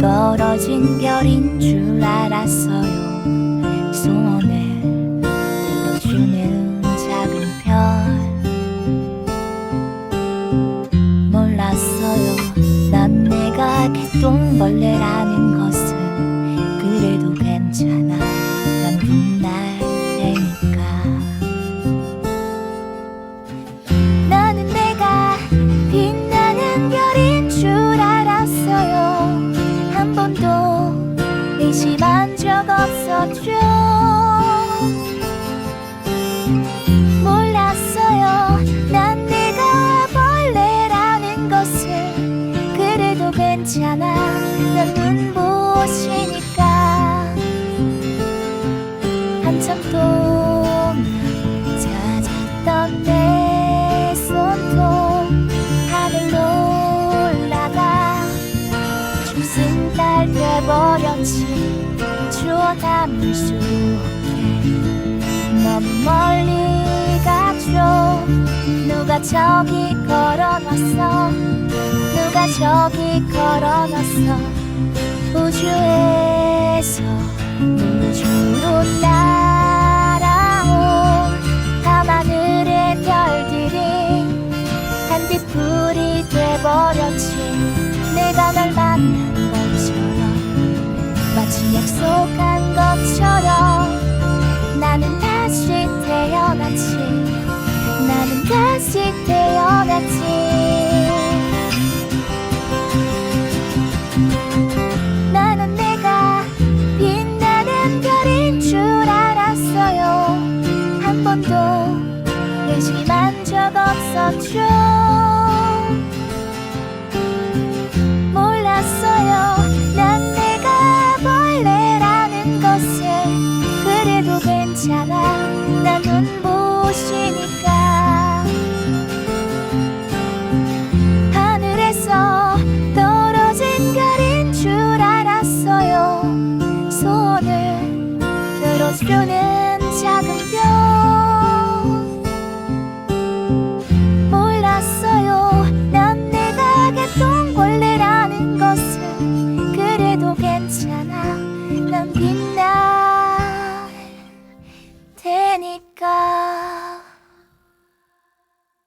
떨어진 별인 줄 알았어요. 소원을 들어주는 작은 별. 몰랐어요. 난 내가 개똥벌레라는 것 의심한 죽순달 돼버렸지? 주워 담을 수 없게. 너무 멀리 가죠. 누가 저기 걸어놨어? 누가 저기 걸어놨어? 우주에서 우주로 날아온 밤하늘의 별들이 한디풀이 돼버렸지. 내가 널 약속한 것처럼 나는 다시 태어났지. 나는 다시 태어났지. 나는 내가 빛나는 별인 줄 알았어요. 한 번도 의심이 적 없었죠. 눈부시니까? 하늘에서 떨어진 별인 줄 알았어요. 손을 들어주는 작은 별.